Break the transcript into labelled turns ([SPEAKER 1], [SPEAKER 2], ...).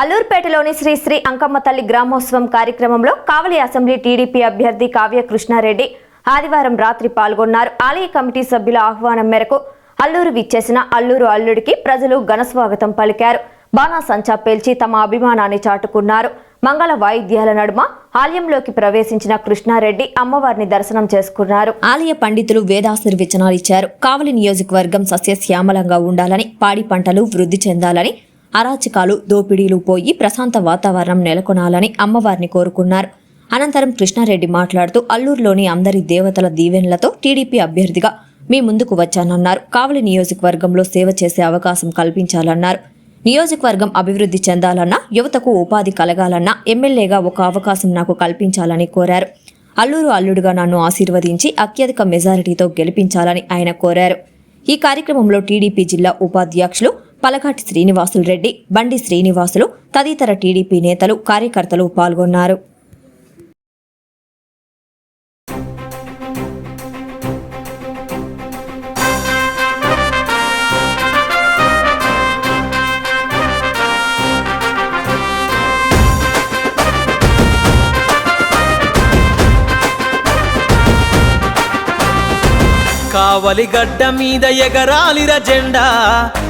[SPEAKER 1] అల్లూరుపేటలోని శ్రీ శ్రీ అంకమ్మ తల్లి గ్రామోత్సవం కార్యక్రమంలో కావలి assembly TDP అభ్యర్థి కావ్య కృష్ణారెడ్డి ఆదివారం రాత్రి పాల్గొన్నారు. ఆలయ కమిటీ సభ్యుల ఆహ్వానం మేరకు అల్లూరు విచ్చేసిన అల్లూరు అల్లుడికి ప్రజలు ఘనస్వాగతం పలికారు. బాణాసంచా పేల్చి తమ అభిమానాన్ని చాటుకున్నారు. మంగళ వాయిద్యాల నడుమ ఆలయంలోకి ప్రవేశించిన కృష్ణారెడ్డి అమ్మవారిని దర్శనం చేసుకున్నారు. ఆలయ పండితులు వేదాశీర్వచనాలు ఇచ్చారు. కావలి నియోజకవర్గం సస్యశ్యామలంగా ఉండాలని పాడి పంటలు వృద్ధి చెందాలని అరాచకాలు దోపిడీలు పోయి ప్రశాంత వాతావరణం నెలకొనాలని అమ్మవారిని కోరుకున్నారు. అనంతరం కృష్ణారెడ్డి మాట్లాడుతూ అల్లూరులోని అందరి దేవతల దీవెనలతో టీడీపీ అభ్యర్థిగా మీ ముందుకు వచ్చానన్నారు. కావలి నియోజకవర్గంలో సేవ చేసే అవకాశం కల్పించాలన్నారు. నియోజకవర్గం అభివృద్ధి చెందాలన్నా యువతకు ఉపాధి కలగాలన్నా ఎమ్మెల్యేగా ఒక అవకాశం నాకు కల్పించాలని కోరారు. అల్లూరు అల్లుడుగా నన్ను ఆశీర్వదించి అత్యధిక మెజారిటీతో గెలిపించాలని ఆయన కోరారు. ఈ కార్యక్రమంలో టీడీపీ జిల్లా ఉపాధ్యక్షులు పలకాటి శ్రీనివాసులు రెడ్డి బండి శ్రీనివాసులు తదితర టీడీపీ నేతలు కార్యకర్తలు పాల్గొన్నారు.
[SPEAKER 2] కావలి గడ్డ మీద ఎగరాలిర జెండా